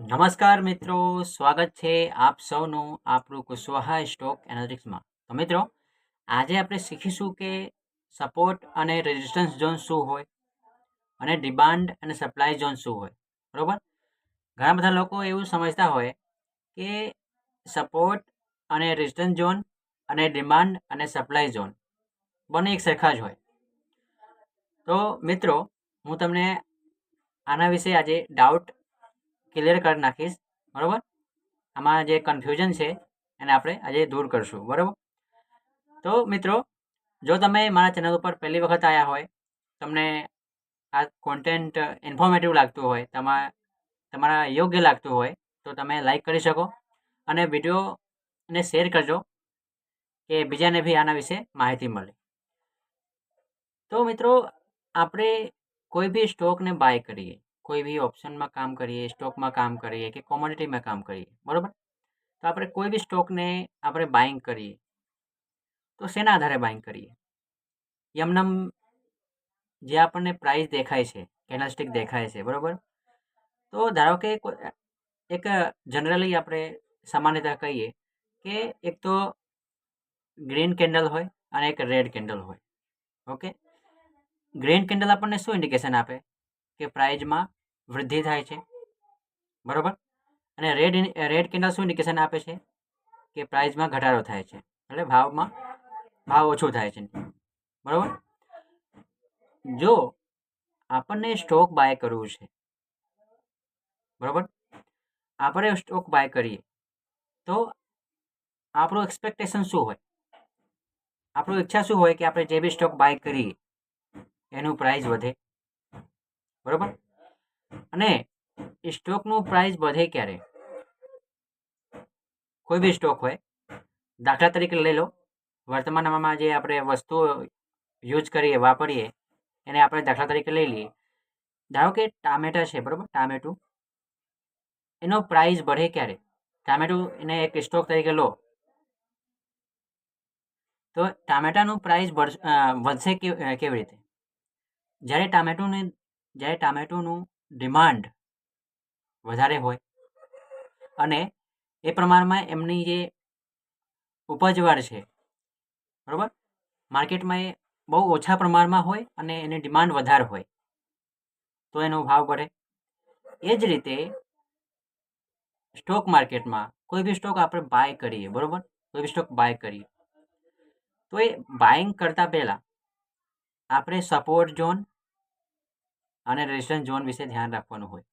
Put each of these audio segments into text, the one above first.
નમસ્કાર મિત્રો, સ્વાગત છે આપ સૌનું આપણું કુશવાહા સ્ટોક એનાલિટિક્સમાં. તો મિત્રો, આજે આપણે શીખીશું કે સપોર્ટ અને રેઝિસ્ટન્સ ઝોન શું હોય અને ડિમાન્ડ અને સપ્લાય ઝોન શું હોય, બરાબર? ઘણા બધા લોકો એવું સમજતા હોય કે સપોર્ટ અને રેઝિસ્ટન્સ ઝોન અને ડિમાન્ડ અને સપ્લાય ઝોન બંને એક સરખા જ હોય. તો મિત્રો, હું તમને આના વિશે આજે ડાઉટ ક્લિયર કરી નાખીશ, બરાબર? આમાં જે કન્ફ્યુઝન છે, એને આપણે આજે દૂર કરશું, બરાબર? તો મિત્રો, જો તમે મારા ચેનલ ઉપર પહેલી વખત આવ્યા હોય, તમને આ કોન્ટેન્ટ ઇન્ફોર્મેટિવ લાગતું હોય તમારા તમારા યોગ્ય લાગતું હોય, તો તમે લાઈક કરી શકો અને વિડીયોને શેર કરજો, કે બીજાને બી આના વિશે માહિતી મળે. તો મિત્રો, આપણે કોઈ બી સ્ટોકને બાય કરીએ કોઈ બી ઓપ્શનમાં કામ કરીએ, સ્ટોકમાં કામ કરીએ કે કોમોડિટીમાં કામ કરીએ, બરાબર? તો આપણે કોઈ બી સ્ટોકને આપણે બાઇંગ કરીએ, તો શેના આધારે બાઇંગ કરીએ? યમનમ જે આપણને પ્રાઇસ દેખાય છે કેનાસ્ટિક દેખાય છે, બરાબર? તો ધારો કે એક જનરલી આપણે સામાન્યતા કહીએ કે એક તો ગ્રીન કેન્ડલ હોય અને એક રેડ કેન્ડલ હોય, ઓકે? ગ્રીન કેન્ડલ આપણને શું ઇન્ડિકેશન આપે? કે પ્રાઇઝમાં વૃદ્ધિ થાય છે. બરાબર? અને રેડ રેડ કેન્ડલ શું ઇન્ડિકેશન આપે છે? કે પ્રાઇઝમાં ઘટાડો થાય છે. એટલે ભાવમાં, ભાવ ઓછો થાય છે. બરાબર? જો આપણને સ્ટોક બાય કરવું છે, બરાબર? આપણે સ્ટોક બાય કરીએ, તો આપણું એક્સપેક્ટેશન શું હોય? આપણું ઈચ્છા શું હોય કે આપણે જે બી સ્ટોક બાય કરીએ, એનું પ્રાઇસ વધે? બરાબર? અને સ્ટોકનું પ્રાઇસ વધે ક્યારે? કોઈ બી સ્ટોક હોય. દાખલા તરીકે લઈ લો. વર્તમાનમાં જે આપણે વસ્તુઓ યુઝ કરીએ, વાપરીએ, એને આપણે દાખલા તરીકે લઈ લઈએ. ધારો કે ટામેટા છે, બરાબર? ટામેટું. એનો પ્રાઇસ बढ़ે ક્યારે? ટામેટું એને એક સ્ટોક તરીકે લો. તો ટામેટાનું પ્રાઇસ વધશે કેવી રીતે? જ્યારે ટામેટુને જ્યારે ટામેટોનું ડિમાન્ડ વધારે હોય અને એ પ્રમાણમાં એમની જે ઉપજવાળ છે, બરાબર? માર્કેટમાં એ બહુ ઓછા પ્રમાણમાં હોય અને એની ડિમાન્ડ વધારે હોય, તો એનો ભાવ પડે એ જ રીતે સ્ટોક માર્કેટમાં કોઈ બી સ્ટોક આપણે બાય કરીએ, બરાબર? કોઈ બી સ્ટોક બાય કરીએ. તો એ બાઇંગ કરતાં પહેલાં આપણે સપોર્ટ ઝોન અને રેઝિસ્ટન્સ ઝોન વિશે ધ્યાન રાખવાનું હોય.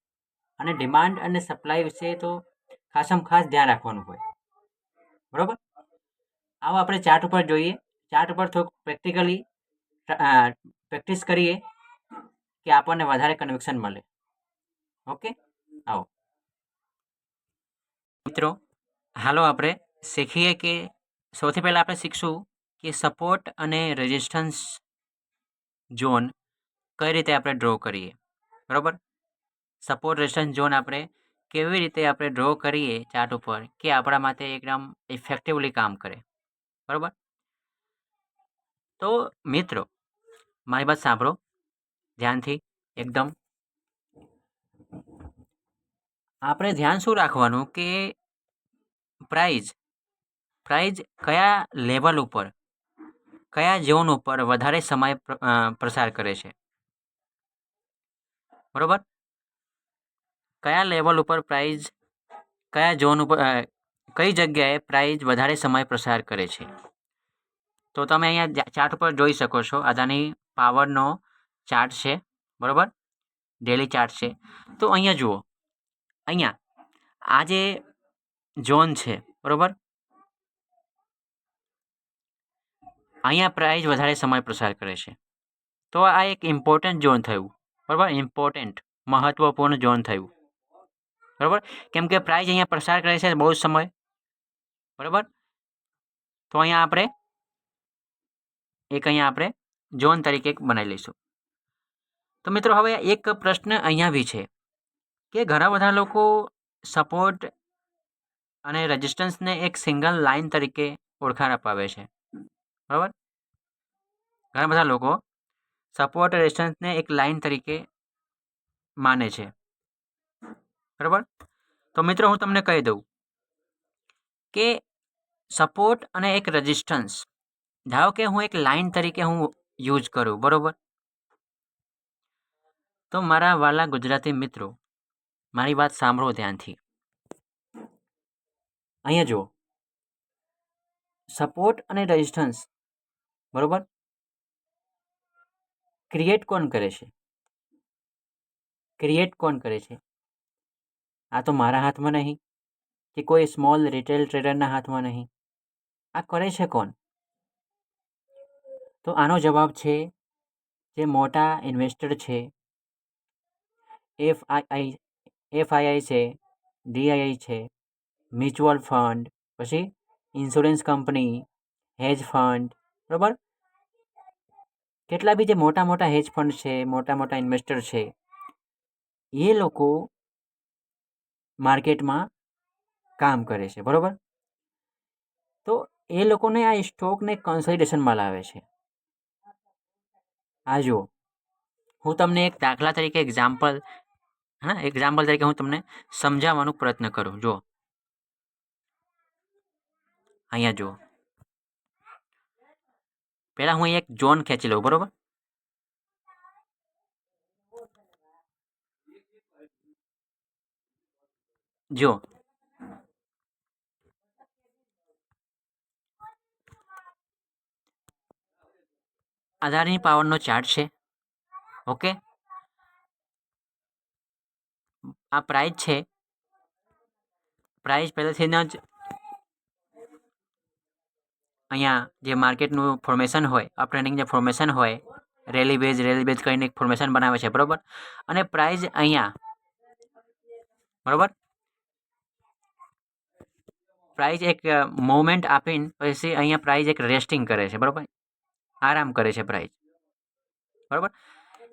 અને ડિમાન્ડ અને સપ્લાય વિશે તો ખાસમ ખાસ ધ્યાન રાખવાનું હોય. બરાબર? આવો આપણે ચાર્ટ ઉપર જોઈએ. ચાર્ટ ઉપર થોડુંક પ્રેક્ટિકલી પ્રેક્ટિસ કરીએ કે આપણને વધારે કન્વિક્શન મળે. ઓકે? આવો. મિત્રો, હાલો આપણે શીખીએ કે સૌથી પહેલાં આપણે શીખશું કે સપોર્ટ અને રેઝિસ્ટન્સ ઝોન કઈ રીતે આપણે ડ્રો કરીએ? બરાબર? સપોર્ટ રેઝિસ્ટન્સ ઝોન આપણે કેવી રીતે આપણે ડ્રો કરીએ ચાર્ટ ઉપર કે આપણા માટે એકદમ ઇફેક્ટિવલી કામ કરે? બરાબર? તો મિત્રો, મારી વાત સાંભળો. ધ્યાનથી, એકદમ. આપણે ધ્યાન શું રાખવાનું કે પ્રાઇઝ પ્રાઇઝ કયા લેવલ ઉપર, કયા ઝોન ઉપર વધારે સમય પ્રસાર કરે છે? બરાબર? કયા લેવલ ઉપર પ્રાઇઝ કયા ઝોન ઉપર કઈ જગ્યાએ પ્રાઇઝ વધારે સમય પ્રસાર કરે છે? તો તમે અહીંયા ચાર્ટ ઉપર જોઈ શકો છો. અદાની પાવરનો ચાર્ટ છે, બરાબર? ડેલી ચાર્ટ છે. તો અહીંયા જુઓ. અહીંયા, આ જે ઝોન છે, બરાબર? અહીંયા પ્રાઇઝ વધારે સમય પ્રસાર કરે છે. તો આ એક ઇમ્પોર્ટન્ટ ઝોન થયું. બરાબર? ઇમ્પોર્ટન્ટ મહત્ત્વપૂર્ણ ઝોન થયું. બરાબર? કેમ કે પ્રાઇઝ અહીંયા પ્રસાર કરે છે બહુ સમય. બરાબર? તો અહીંયા આપણે એક અહીંયા આપણે ઝોન તરીકે બનાવી લઈશું. તો મિત્રો, હવે એક પ્રશ્ન અહીંયા બી છે કે ઘણા બધા લોકો સપોર્ટ અને રેઝિસ્ટન્સને એક સિંગલ લાઇન તરીકે ઓળખાણ અપાવે છે. બરાબર? ઘણા બધા લોકો સપોર્ટ રેસ્ટન્સને એક લાઇન તરીકે માને છે. બરાબર? તો મિત્રો હું તમને કહી દઉં કે સપોર્ટ અને એક રેઝિસ્ટન્સ ધારો કે હું એક લાઇન તરીકે હું યુઝ કરું, બરોબર? તો મારા વાલા ગુજરાતી મિત્રો, મારી વાત સાંભળો ધ્યાનથી. અહીંયા જુઓ. સપોર્ટ અને રેઝિસ્ટન્સ બરોબર? ક્રિએટ કોણ કરે છે? ક્રિએટ કોણ કરે છે? આ તો મારા હાથમાં નહીં કે કોઈ સ્મોલ રિટેલ ટ્રેડરના હાથમાં નહીં. આ કરે છે કોણ? તો આનો જવાબ છે જે મોટા ઇન્વેસ્ટર છે એફ આઈ એફઆઈઆઈ છે, ડીઆઈઆઈ છે, મ્યુચ્યુઅલ ફંડ, પછી ઇન્સ્યોરન્સ કંપની, હેજ ફંડ, બરાબર? કેટલા બી જે મોટા મોટા હેજ ફંડ છે મોટા મોટા ઇન્વેસ્ટર છે, એ લોકો માર્કેટમાં કામ કરે છે, બરાબર? તો એ લોકોને આ સ્ટોકને કન્સલ્ટેશનમાં લાવે છે. આ જુઓ. હું તમને એક દાખલા તરીકે એક્ઝામ્પલ હા એક્ઝામ્પલ તરીકે હું તમને સમજાવવાનો પ્રયત્ન કરું. જો અહીંયા જુઓ. પહેલાં હું એક ઝોન ખેંચી લઉં બરાબર જો આધારની પાવરનો ચાર્ટ છે ઓકે આ પ્રાઇસ છે પ્રાઇસ પહેલેથી જ અહીંયા જે માર્કેટનું ફોર્મેશન હોય આ ટ્રેનિંગ જે ફોર્મેશન હોય રેલી બેઝ રેલી બેઝ કરીને એક ફોર્મેશન બનાવે છે, બરાબર? અને પ્રાઇઝ અહીંયા, બરાબર? પ્રાઇઝ એક મોમેન્ટ આપીને પછી અહીંયા પ્રાઇઝ એક રેસ્ટિંગ કરે છે, બરાબર? આરામ કરે છે પ્રાઇઝ બરાબર?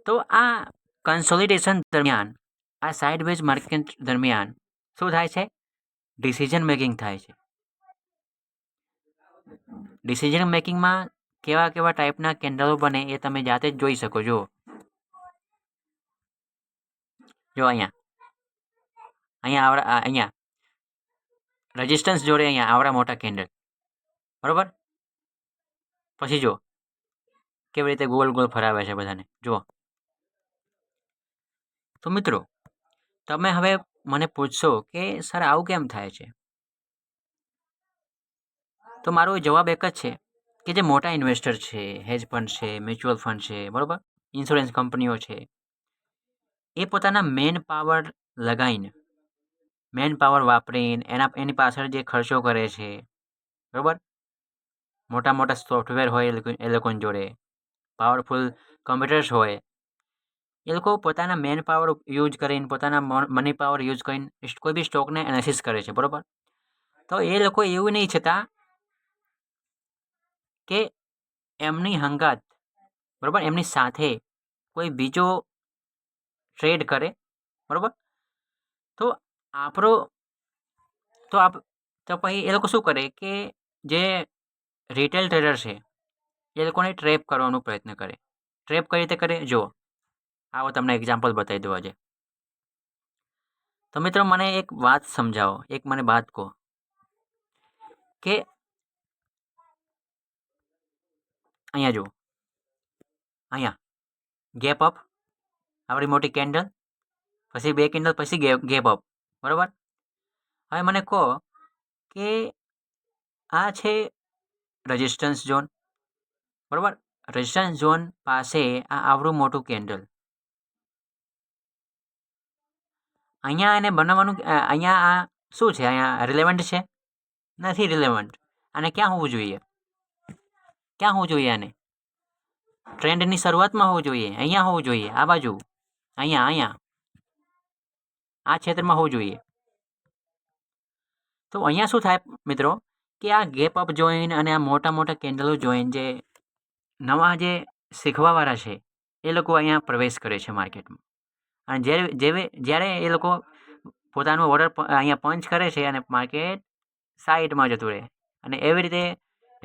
તો આ કન્સોલિડેશન દરમિયાન, આ સાઇડ વેજ માર્કેટ દરમિયાન શું થાય છે? ડિસિઝન મેકિંગ થાય છે. ડિસિઝન મેકિંગમાં કેવા કેવા ટાઈપના કેન્ડલો બને એ તમે જાતે જ જોઈ શકો છો જો અહીંયા. અહીંયા આવડા અહીંયા. રજિસ્ટન્સ જોડે અહીંયા આવડા મોટા કેન્ડલ બરાબર? પછી જો કેવી રીતે ગોલ ગોલ ફરાવે છે બધાને. જુઓ. તો મિત્રો, તમે હવે મને પૂછશો કે, સર, આવું કેમ થાય છે? તો મારો જવાબ એક જ છે કે જે મોટા ઇન્વેસ્ટર છે હેજ ફંડ છે મ્યુચ્યુઅલ ફંડ છે, બરાબર? ઇન્સ્યોરન્સ કંપનીઓ છે. એ પોતાના મેન પાવર લગાવીને મેન પાવર વાપરીને, એના, એની પાછળ જે ખર્ચો કરે છે, બરાબર? મોટા મોટા સોફ્ટવેર હોય એ લોકોની જોડે. પાવરફુલ કમ્પ્યુટર્સ હોય. એ લોકો પોતાના મેન પાવર યુઝ કરીને, પોતાના મની પાવર યુઝ કરીને, કોઈ બી સ્ટોકને એનાલિસિસ કરે છે, બરાબર? તો એ લોકો એવું નહીં છતાં કે એમની હંગાત, બરાબર? એમની સાથે કોઈ બીજો ટ્રેડ કરે, બરાબર? તો આપણો તો આપ, તો પછી એ લોકો શું કરે કે જે રિટેલ ટ્રેડર છે, એ લોકોને ટ્રેપ કરવાનો પ્રયત્ન કરે. ટ્રેપ કઈ રીતે કરે? જુઓ, આવો તમને એક્ઝામ્પલ બતાવી દઉં આજે. તો મિત્રો મને એક વાત સમજાવો, એક મને વાત કહો. કે અહીંયા જુઓ. અહીંયા. ગેપ અપ આવડી મોટી કેન્ડલ પછી બે કેન્ડલ પછી ગેપ અપ બરાબર? હવે મને કહો કે આ છે રજિસ્ટન્સ ઝોન બરાબર? રેઝિસ્ટન્સ ઝોન પાસે આ આવડું મોટું કેન્ડલ અહીંયા એને બનાવવાનું અહીંયા આ શું છે? અહીંયા રિલેવન્ટ છે? નથી રિલેવન્ટ અને ક્યાં હોવું જોઈએ? ક્યાં હોવું જોઈએ આને? ટ્રેન્ડની શરૂઆતમાં હોવું જોઈએ, અહીંયા હોવું જોઈએ, આ બાજુ, અહીંયા અહીંયા, આ ક્ષેત્રમાં હોવું જોઈએ. તો અહીંયા શું થાય મિત્રો? કે આ ગેપ અપ જોઈન અને આ મોટા મોટા કેન્ડલો જોઈન જે નવા જે શીખવાવાળા છે, એ લોકો અહીંયા પ્રવેશ કરે છે માર્કેટમાં. અને જ્યારે, જેવે, જ્યારે એ લોકો પોતાનો ઓર્ડર અહીંયા પંચ કરે છે અને માર્કેટ સાઈડમાં જતું રહે. અને એવી રીતે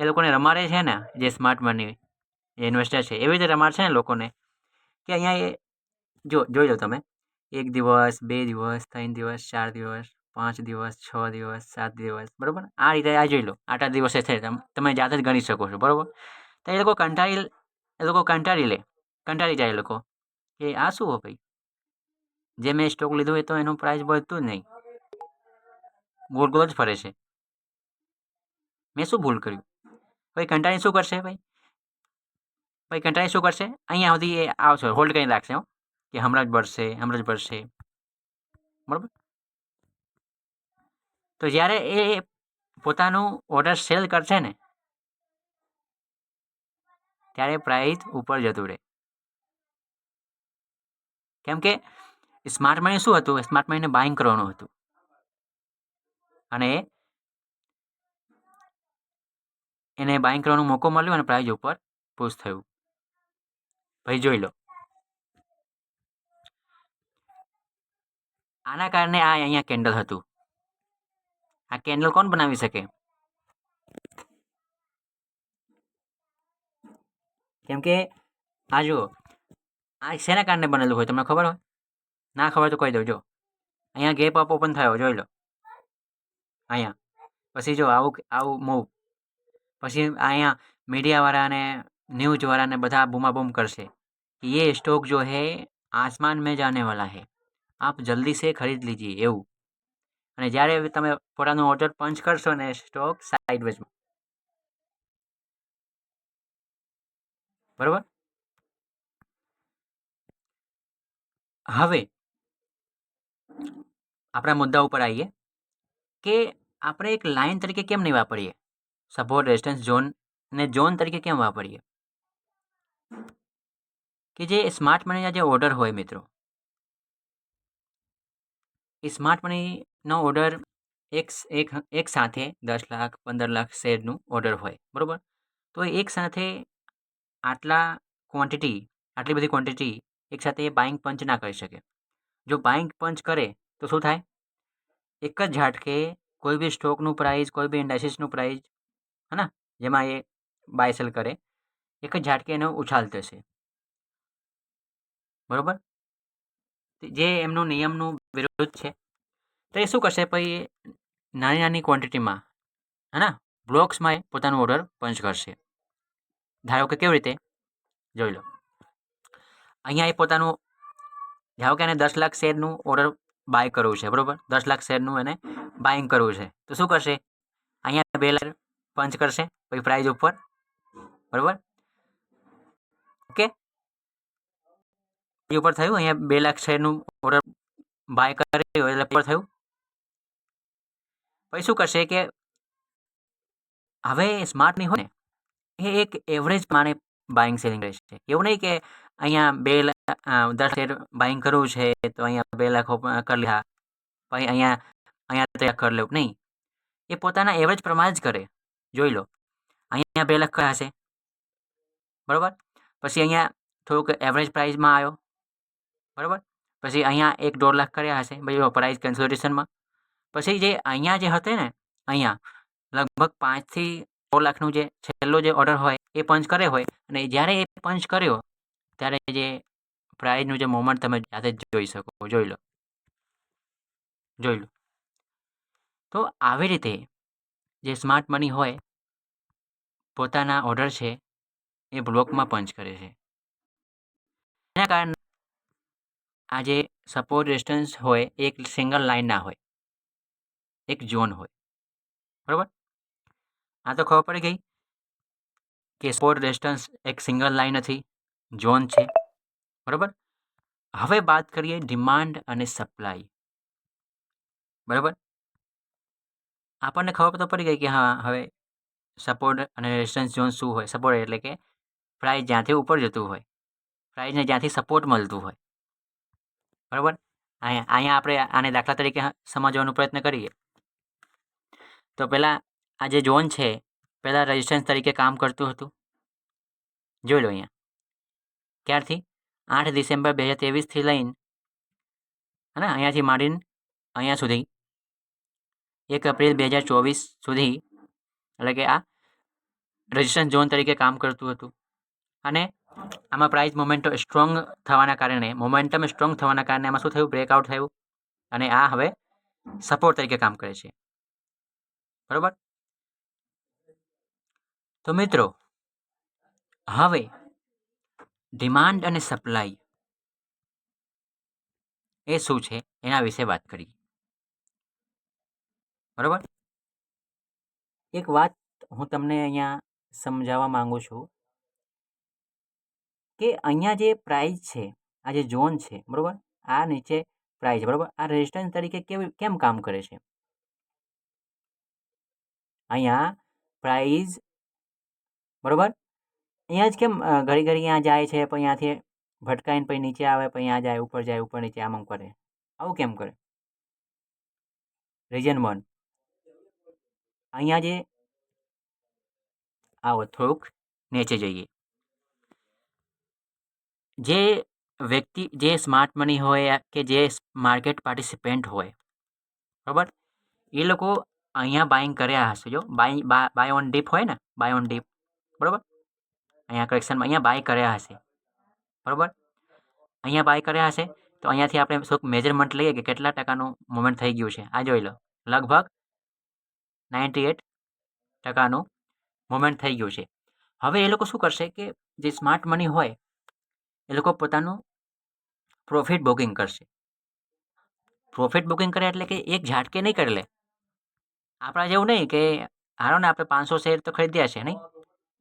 એ લોકોને રમાડે છે ને, જે સ્માર્ટ મની ઇન્વેસ્ટર છે, એવી રીતે રમાડશે ને લોકોને. કે અહીંયા એ, જો, જોઈ લો તમે. એક દિવસ, બે દિવસ, ત્રણ દિવસ, ચાર દિવસ, પાંચ દિવસ, છ દિવસ, સાત દિવસ, બરાબર? આ રીતે આ જોઈ લો. આટલા દિવસે છે તમ- તમે જાતે જ ગણી શકો છો, બરાબર? તો એ લોકો કંટાળી, એ લોકો કંટાળી લે. કંટાળી જાય એ લોકો. કે આ શું હો ભાઈ? જે મેં સ્ટોક લીધો હોય તો એનું પ્રાઇસ વધતું જ નહીં. ગોળ ગોળ જ ફરે છે. મેં શું ભૂલ કર્યું? ભાઈ કંટાળી શું કરશે ભાઈ? ભાઈ કંટાળી શું કરશે? અહીંયા સુધી એ આવશે હોલ્ડ કરીને રાખશે હો, કે હમણાં જ ભરશે, હમણાં જ ભરશે. બરાબર? તો જ્યારે એ પોતાનું ઓર્ડર સેલ કરશે ને, ત્યારે પ્રાઇસ ઉપર જતું રહે. કેમ કે સ્માર્ટ મની શું હતું? સ્માર્ટ મનીને બાઇંગ કરવાનું હતું. અને એને બાઇંગ કરવાનો મોકો મળ્યો અને પ્રાઇઝ ઉપર પુશ થયું. ભાઈ જોઈ લો. આના કારણે આ અહીંયા કેન્ડલ હતું. આ કેન્ડલ કોણ બનાવી શકે? કેમ કે, આ જુઓ, આ શેના કારણે બનેલું હોય તમને ખબર હોય? ના ખબર તો કહી દઉં, જો. અહીંયા ગેપ અપ ઓપન થયો, જોઈ લો. અહીંયા. પછી જો આવું આવું મૂવ પછી અહીંયા મીડિયાવાળાને, ન્યૂઝવાળાને બધા બૂમાબૂમ કરશે કે યે સ્ટોક જો હે, આસમાન મેં જાને વાલા હે. આપ જલ્દી સે ખરીદ લીજીએ. એવું. અને જ્યારે તમે પોતાનો ઓર્ડર પંચ કરશો ને સ્ટોક સાઇડવેઝમાં બરાબર? હવે આપણા મુદ્દા ઉપર આવીએ કે આપણે એક લાઇન તરીકે કેમ નહીં વાપરીએ? સપોર્ટ રેઝિસ્ટન્સ ઝોન ને ઝોન તરીકે કેમ વાપરીએ? કે જે સ્માર્ટ મનીના જે ઓર્ડર હોય મિત્રો. એ સ્માર્ટ મનીનો ઓર્ડર એક એક એક સાથે દસ લાખ, પંદર લાખ શેરનું ઓર્ડર હોય, બરાબર? તો એક સાથે આટલા ક્વોન્ટિટી આટલી બધી ક્વોન્ટિટી એકસાથે એ બાઇંગ પંચ ના કરી શકે. જો બાઇંગ પંચ કરે, તો શું થાય? એક જ ઝાટકે કોઈ બી સ્ટોકનું પ્રાઇસ કોઈ બી ઇન્ડાઇસિસનું પ્રાઇસ હે ને જેમાં એ બાયસેલ કરે, એક જ ઝાટકે એનો ઉછાલ થશે બરાબર? જે એમનું નિયમનું વિરુદ્ધ છે, તો એ શું કરશે? પછી નાની નાની ક્વોન્ટિટીમાં હે ને બ્લોક્સમાં એ પોતાનો ઓર્ડર પંચ કરશે. ધારો કે કેવી રીતે? જોઈ લો. અહીંયા એ પોતાનું, ધારો કે એને દસ લાખ શેરનું ઓર્ડર બાય કરવું છે, બરાબર? દસ લાખ શેરનું એને બાઇંગ કરવું છે. તો શું કરશે? અહીંયા બે લાખ પંચ કરશે પછી પ્રાઇઝ ઉપર. બરાબર? ઓકે એ ઉપર થયું? અહીંયા બે લાખ શેરનું ઓર્ડર બાય કર્યો એટલે ઉપર થયું. પછી શું કરશે કે હવે સ્માર્ટ નહીં હોય ને, એ એક એવરેજ માને બાઇંગ સેલિંગ રહેશે એવું નહીં કે અહીંયા બે લાખ દસ શેર બાઇંગ કરવું છે તો અહીંયા બે લાખ કરી લીધા પછી અહીંયા અહીંયા ત્રણ કરી લેવું. નહીં. એ પોતાના એવરેજ પ્રમાણે જ કરે. જોઈ લો. અહીંયા બે લાખ કર્યા હશે? બરાબર? પછી અહીંયા થોડુંક એવરેજ પ્રાઇસમાં આવ્યો. બરાબર? પછી અહીંયા એક દોઢ લાખ કર્યા હશે ભાઈ પ્રાઇસ કન્સલ્ટેશનમાં પછી જે અહીંયા જે હતે ને, અહીંયા લગભગ પાંચથી દોઢ લાખનું જે છેલ્લો જે ઓર્ડર હોય, એ પંચ કર્યો હોય. અને જ્યારે એ પંચ કર્યો, ત્યારે જે પ્રાઇઝનું જે મોમેન્ટ તમે જાતે જ જોઈ શકો. જોઈ લો. જોઈ લો. તો આવી રીતે જે સ્માર્ટ મની હોય, પોતાના ઓર્ડર છે, એ બ્લોકમાં પંચ કરે છે. એના કારણે આ જે સપોર્ટ રેસ્ટન્સ હોય એક સિંગલ લાઇન ના હોય. એક ઝોન હોય. બરાબર? આ તો ખબર પડી ગઈ કે સપોર્ટ રેસ્ટન્સ એક સિંગલ લાઇન નથી ઝોન છે. બરાબર? હવે વાત કરીએ ડિમાન્ડ અને સપ્લાય બરાબર? આપણને ખબર તો પડી ગઈ કે હા, હવે સપોર્ટ અને રેઝિસ્ટન્સ ઝોન શું હોય? સપોર્ટ એટલે કે પ્રાઇઝ જ્યાંથી ઉપર જતું હોય. પ્રાઇઝને જ્યાંથી સપોર્ટ મળતું હોય. બરાબર? અહીંયા અહીંયા આપણે આને દાખલા તરીકે સમજવાનો પ્રયત્ન કરીએ. તો પહેલાં આ જે ઝોન છે, પહેલાં રેઝિસ્ટન્સ તરીકે કામ કરતું હતું. જોઈ લો અહીંયા. ક્યારથી? આઠ ડિસેમ્બર બે હજાર ત્રેવીસથી લઈને, હે ને? અહીંયાથી માંડીને અહીંયા સુધી. એક એપ્રિલ બે હજાર ચોવીસ સુધી, એટલે કે આ રેઝિસ્ટન્સ ઝોન તરીકે કામ કરતું હતું. અને આમાં પ્રાઇસ મોમેન્ટો સ્ટ્રોંગ થવાના કારણે મોમેન્ટમ સ્ટ્રોંગ થવાના કારણે આમાં શું થયું? બ્રેકઆઉટ થયું. અને આ હવે સપોર્ટ તરીકે કામ કરે છે. બરાબર? તો મિત્રો, હવે ડિમાન્ડ અને સપ્લાય એ શું છે? એના વિશે વાત કરીએ. બરાબર? એક વાત હું તમને અહીંયા સમજાવવા માંગુ છું કે અહીંયા જે પ્રાઇસ છે, આ જે ઝોન છે, બરાબર? આ નીચે પ્રાઇસ બરાબર? આ રેઝિસ્ટન્સ તરીકે કેવી, કેમ કામ કરે છે? અહીંયા પ્રાઇઝ બરાબર? અહીંયા જ કેમ ઘડી ઘડી અહીંયા જાય છે, પછી અહીંયાથી ભટકાઈને પછી નીચે આવે, પછી અહીંયા જાય, ઉપર જાય, ઉપર નીચે, આમ આમ કરે. આવું કેમ કરે? રિજન વન અહીંયા જે આવો થોડુંક નીચે જઈએ. જે વ્યક્તિ, જે સ્માર્ટ મની હોય કે જે માર્કેટ પાર્ટિસિપેન્ટ હોય, બરાબર? એ લોકો અહીંયા બાઇંગ કર્યા હશે, જો. બાય બાય ઓન ડીપ હોય ને બાય ઓન ડીપ બરાબર? અહીંયા કરેક્શનમાં અહીંયા બાય કર્યા હશે, બરાબર? અહીંયા બાય કર્યા હશે, તો અહીંયાથી આપણે શું મેજરમેન્ટ લઈએ કે કેટલા ટકાનું મુવમેન્ટ થઈ ગયું છે. આ જોઈ લો. લગભગ નાઇન્ટી એટ ટકાનું મુવમેન્ટ થઈ ગયું છે. હવે એ લોકો શું કરશે કે જે સ્માર્ટ મની હોય, એ લોકો પોતાનું પ્રોફિટ બુકિંગ કરશે. પ્રોફિટ બુકિંગ કરે એટલે કે એક ઝાટકે નહીં કરી લે. આપણા જેવું નહીં કે હારો ને આપણે પાંચસો શેર તો ખરીદ્યા છે, નહીં?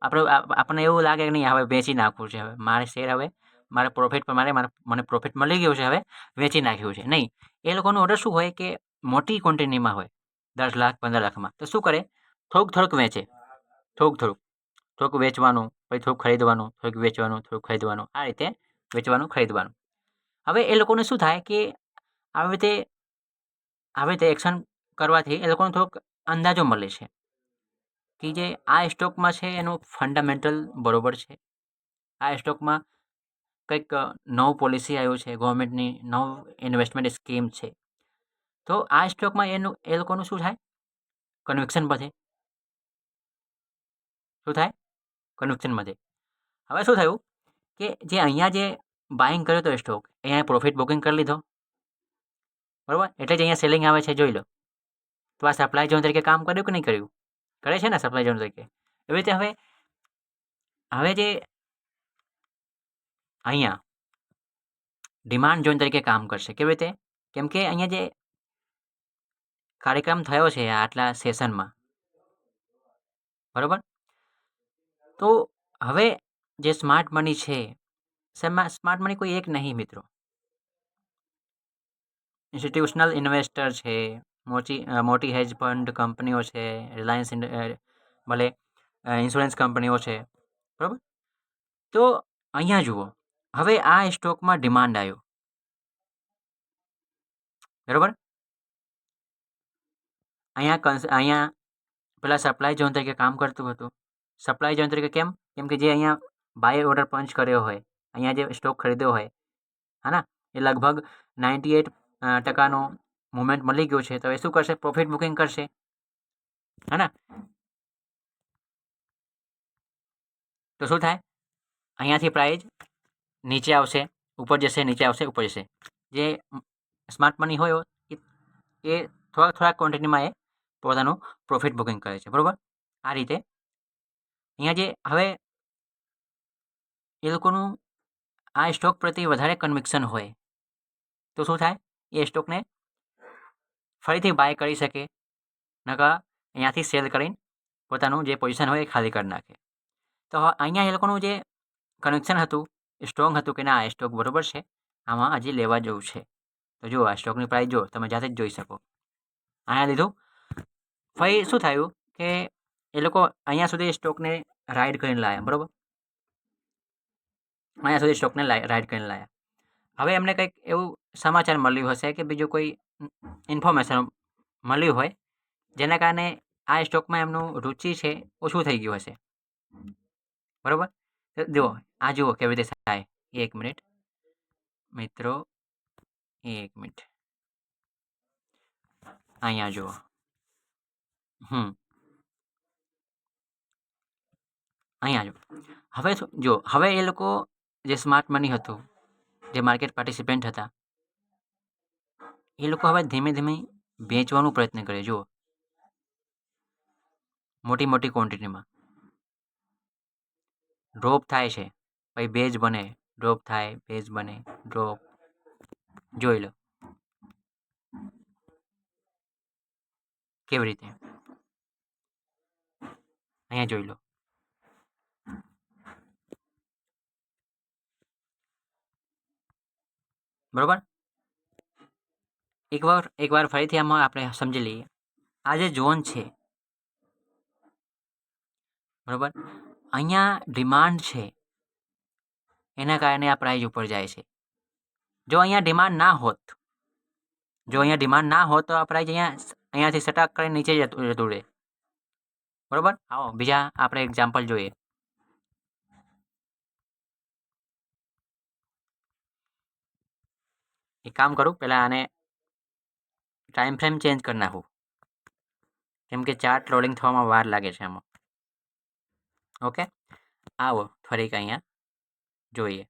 આપણે, આપણને એવું લાગે કે નહીં હવે વેચી નાખવું છે, હવે મારે શેર હવે, મારે પ્રોફિટ પર, મારે મારે, મને પ્રોફિટ મળી ગયું છે, હવે વેચી નાખ્યું છે, નહીં? એ લોકોનો ઓર્ડર શું હોય કે મોટી ક્વોન્ટિટીમાં હોય. દસ લાખ, પંદર લાખમાં. તો શું કરે? થોડુંક થોડુંક વેચે. થોડુંક થોડુંક. થોડુંક વેચવાનું, પછી થોડુંક ખરીદવાનું, થોડુંક વેચવાનું, થોડુંક ખરીદવાનું. આ રીતે વેચવાનું, ખરીદવાનું. હવે એ લોકોને શું થાય કે આવી રીતે આવી રીતે એક્શન કરવાથી એ લોકોને થોડોક અંદાજો મળે છે. કે જે આ સ્ટોકમાં છે એનું ફંડામેન્ટલ બરોબર છે. આ સ્ટોકમાં કંઈક નવું પોલિસી આવ્યું છે. ગવર્મેન્ટની નવ ઇન્વેસ્ટમેન્ટ સ્કીમ છે. તો આ સ્ટોકમાં એનું, એ લોકોનું શું થાય? કન્વિક્શન વધે. શું થાય? કન્વિક્શન વધે. હવે શું થયું? કે જે અહીંયા જે બાઇંગ કર્યો હતો સ્ટોક અહીંયા પ્રોફિટ બુકિંગ કરી લીધો. બરાબર? એટલે જ અહીંયા સેલિંગ આવે છે, જોઈ લો. તો આ સપ્લાય ઝોન તરીકે કામ કર્યું કે નહીં કર્યું? કરે છે ને સપ્લાય ઝોન તરીકે? એવી રીતે હવે હવે જે અહીંયા ડિમાન્ડ ઝોન તરીકે કામ કરશે. કેવી રીતે? કેમ કે અહીંયા જે કાર્યક્રમ થયો છે આટલા સેશનમાં. બરાબર? તો હવે જે સ્માર્ટ મની છે સ્માર્ટ મની કોઈ એક નહીં મિત્રો. ઇન્સ્ટિટ્યુશનલ ઇન્વેસ્ટર છે મોટી મોટી હેજ ફંડ કંપનીઓ છે, રિલાયન્સ ભલે ઇન્સ્યોરન્સ કંપનીઓ છે. બરાબર? તો અહીંયા જુઓ, હવે આ સ્ટોકમાં ડિમાન્ડ આવ્યો. બરાબર? અહીંયા કન્સ અહીંયા પેલા સપ્લાય ઝોન તરીકે કામ કરતું હતું. સપ્લાય ઝોન તરીકે કેમ? કેમ કે જે અહીંયા બાય ઓર્ડર પંચ કર્યો હોય, અહીંયા જે સ્ટોક ખરીદ્યો હોય હા એ લગભગ નાઇન્ટી એટ ટકાનો મુવમેન્ટ મળી ગયો છે. તો એ શું કરશે? પ્રોફિટ બુકિંગ કરશે. હે તો શું થાય? અહીંયાથી પ્રાઇઝ નીચે આવશે, ઉપર જશે, નીચે આવશે, ઉપર જશે. જે સ્માર્ટ મની હોય એ થોડાક થોડાક ક્વોન્ટિટીમાં એ પોતાનું પ્રોફિટ બુકિંગ કરે છે. બરાબર? આ રીતે. અહીંયા જે હવે એ લોકોનું આ સ્ટોક પ્રત્યે વધારે કન્વિક્શન હોય, તો શું થાય? એ સ્ટોકને ફરીથી બાય કરી શકે નકા અહીંયાથી સેલ કરીને પોતાનું જે પોઝિશન હોય એ ખાલી કરી નાખે. તો અહીંયા એ લોકોનું જે કનેક્શન હતું સ્ટ્રોંગ હતું કે ના, આ સ્ટોક બરાબર છે, આમાં હજી લેવા જેવું છે. તો જુઓ, આ સ્ટોકની પ્રાઇસ જો તમે જાતે જ જોઈ શકો. અહીંયા લીધું. ફરી શું થયું કે એ લોકો અહીંયા સુધી સ્ટોકને રાઇડ કરીને લાવ્યા બરાબર? અહીંયા સુધી સ્ટોકને રાઇડ કરીને લાવ્યા હવે એમને કંઈક એવું સમાચાર મળ્યું હશે કે બીજું કોઈ ઇન્ફોર્મેશન મળ્યું હોય જેના કારણે આ સ્ટોકમાં એમનું રુચિ છે ઓછું થઈ ગયું હશે. બરાબર? જુઓ, આ જુઓ કેવી રીતે થાય. એક મિનિટ. મિત્રો, એક મિનિટ. અહીંયા જુઓ. હમ. અહીંયા જો હવે જો, હવે એ લોકો જે સ્માર્ટ મની હતું, જે માર્કેટ પાર્ટિસિપેન્ટ હતા, એ લોકો હવે ધીમે ધીમે વેચવાનો પ્રયત્ન કરે, જુઓ. મોટી મોટી ક્વોન્ટિટીમાં ડ્રોપ થાય છે. પછી બેજ બને ડ્રોપ થાય બેજ બને ડ્રોપ જોઈ લો. કેવી રીતે? અહીંયા જોઈ લો. બરોબર? એકવાર એકવાર ફરીથી આમાં આપણે સમજી લઈએ. આ જે ઝોન છે, બરોબર? અહીંયા ડિમાન્ડ છે, એના કારણે આ પ્રાઇઝ ઉપર જાય છે. જો અહીંયા ડિમાન્ડ ના હોત, જો અહીંયા ડિમાન્ડ ના હોત તો આ પ્રાઇઝ અહીંયા અહીંયાથી સટાક કરીને નીચે જતું જતું રહે. બરોબર? આવો, બીજા આપણે એક્ઝામ્પલ જોઈએ. એક કામ કરું, પહેલાં આને ટાઈમ ફ્રેમ ચેન્જ કરી નાખું. કેમ કે ચાર્ટ લોડિંગ થવામાં વાર લાગે છે આમાં. ઓકે આવો ફરીક અહીંયા જોઈએ.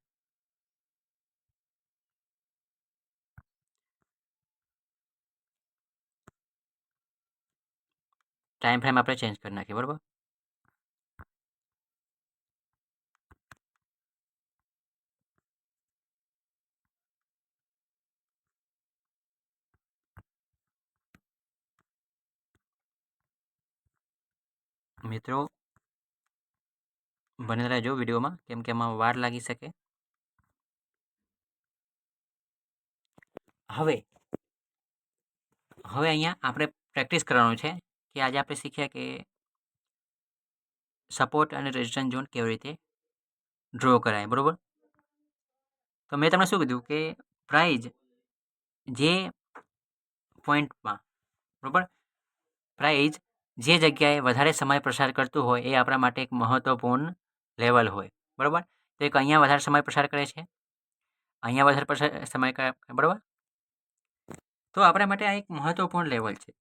ટાઈમ ફ્રેમ આપણે ચેન્જ કરી નાખીએ, બરાબર? મિત્રો, બને રહેજો વિડીયોમાં, કેમ કે એમાં વાર લાગી શકે. હવે હવે અહીંયા આપણે પ્રેક્ટિસ કરવાનું છે. કે આજે આપણે શીખ્યા કે સપોર્ટ અને રેઝિસ્ટન્સ ઝોન કેવી રીતે ડ્રો કરાય, બરાબર? તો મેં તમને શું કીધું કે પ્રાઇઝ જે પોઈન્ટમાં બરાબર? પ્રાઇઝ જે જગ્યાએ વધારે સમય પ્રસાર કરતું હોય એ આપણા માટે એક મહત્ત્વપૂર્ણ લેવલ હોય, બરાબર? તો એક અહીંયા વધારે સમય પ્રસાર કરે છે, અહીંયા વધારે પ્રસાર સમય બરાબર? તો આપણા માટે આ એક મહત્ત્વપૂર્ણ લેવલ છે.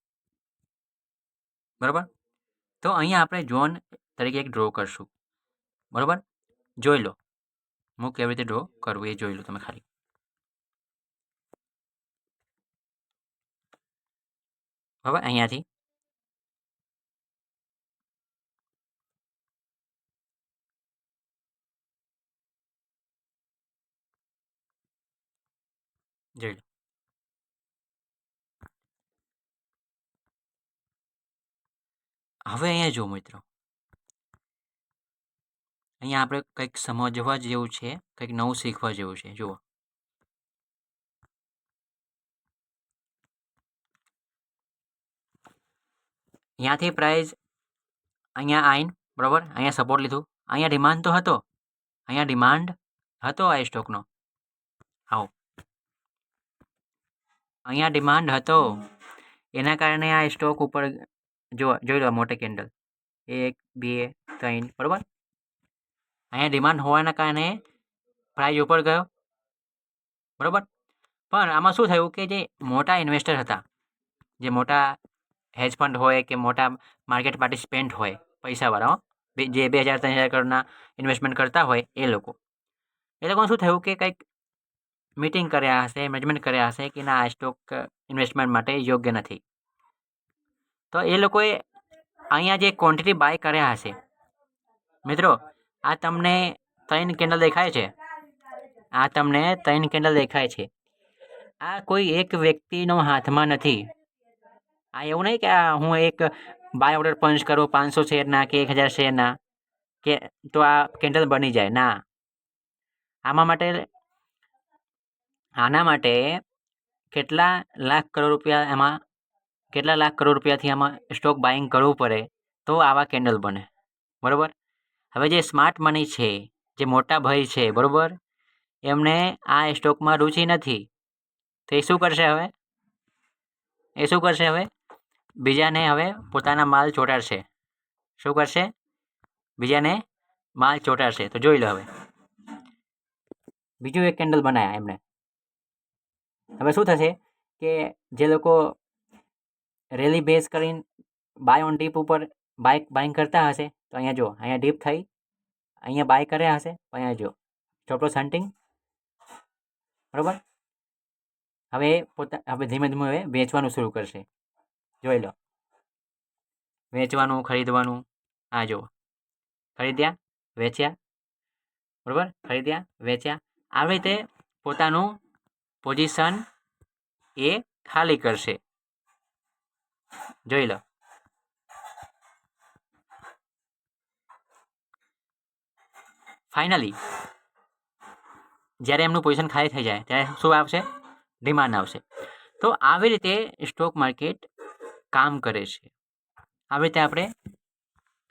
બરાબર? તો અહીંયા આપણે ઝોન તરીકે એક ડ્રો કરશું. બરાબર? જોઈ લો. હું કેવી રીતે ડ્રો કરવું એ જોઈ લો તમે ખાલી. હવે અહીંયાથી. જોઈ લો. હવે અહીંયા જો મિત્રો. અહીંયા આપણે કંઈક સમજવા જેવું છે, કંઈક નવું શીખવા જેવું છે. જુઓ. અહીંયાથી પ્રાઇઝ અહીંયા આઈન બરાબર? અહીંયા સપોર્ટ લીધું. અહીંયા ડિમાન્ડ તો હતો. અહીંયા ડિમાન્ડ હતો આ સ્ટોકનો આવો. અહીંયા ડિમાન્ડ હતો. એના કારણે આ સ્ટોક ઉપર જો, જોઈ લો મોટે કેન્ડલ એક, બે, ત્રણ, બરાબર? અહીંયા ડિમાન્ડ હોવાના કારણે પ્રાઇઝ ઉપર ગયો. બરાબર? પણ આમાં શું થયું કે જે મોટા ઇન્વેસ્ટર હતા, જે મોટા હેજ ફંડ હોય કે મોટા માર્કેટ પાર્ટિસિપેન્ટ હોય, પૈસાવાળા જે બે હજાર, ત્રણ હજાર કરોડના ઇન્વેસ્ટમેન્ટ કરતા હોય એ લોકો. એ લોકોને શું થયું કે કંઈક મિટિંગ કર્યા હશે મેનેજમેન્ટ કર્યા હશે કે ના, આ સ્ટોક ઇન્વેસ્ટમેન્ટ માટે યોગ્ય નથી. તો એ લોકોએ અહીંયા જે ક્વોન્ટિટી બાય કર્યા હશે. મિત્રો, આ તમને ત્રણ કેન્ડલ દેખાય છે. આ તમને ત્રણ કેન્ડલ દેખાય છે. આ કોઈ એક વ્યક્તિનો હાથમાં નથી. આ એવું નહીં કે આ હું એક બાય ઓર્ડર પંચ કરું, પાંચસો શેરના કે એક હજાર શેરના, કે તો આ કેન્ડલ બની જાય. ના. આમાં માટે, આના માટે કેટલા લાખ કરોડ રૂપિયા એમાં કેટલા લાખ કરોડ રૂપિયાથી આમાં સ્ટોક બાઇંગ કરવું પડે, તો આવા કેન્ડલ બને. બરાબર? હવે જે સ્માર્ટ મની છે, જે મોટા ભાઈ છે, બરાબર? એમને આ સ્ટોકમાં રુચિ નથી. તો એ શું કરશે હવે? એ શું કરશે હવે? બીજાને હવે પોતાના માલ ચોંટાડશે. શું કરશે? બીજાને માલ ચોંટાડશે. તો જોઈ લો હવે. બીજું એક કેન્ડલ બનાવ્યા એમણે હવે શું થશે કે જે લોકો રેલી બેઝ કરીને બાય ઓન ડીપ ઉપર બાઇક બાઇંગ કરતા હશે, તો અહીંયા જો અહીંયા ડીપ થઈ, અહીંયા બાય કર્યા હશે અહીંયા જો ચોપડો સન્ટિંગ બરાબર? હવે પોતા, હવે ધીમે ધીમે હવે વેચવાનું શરૂ કરશે, જોઈ લો. વેચવાનું, ખરીદવાનું, આ જુઓ, ખરીદ્યા, વેચ્યા, બરાબર? ખરીદ્યા, વેચ્યા, આવી રીતે પોતાનું પોઝિશન એ ખાલી કરશે. જોઈ લો. ફાઇનલી જ્યારે એમનું પોઝિશન ખાલી થઈ જાય, ત્યારે શું આવશે? ડિમાન્ડ આવશે. તો આવી રીતે સ્ટોક માર્કેટ કામ કરે છે. આવી રીતે આપણે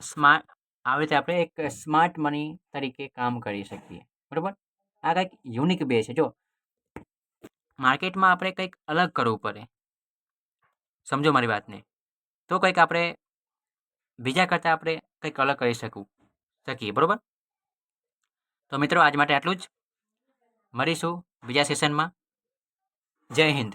સ્માર્ટ આવી રીતે આપણે એક સ્માર્ટ મની તરીકે કામ કરી શકીએ. બરાબર? આ કંઈક યુનિક બે છે, જો. માર્કેટમાં આપણે કંઈક અલગ કરવું પડે. સમજો મારી વાતને. તો કંઈક આપણે, બીજા કરતાં આપણે કંઈક અલગ કરી શકું, શકીએ, બરાબર? તો મિત્રો, આજ માટે આટલું જ. મળીશું બીજા સેશનમાં જય હિન્દ.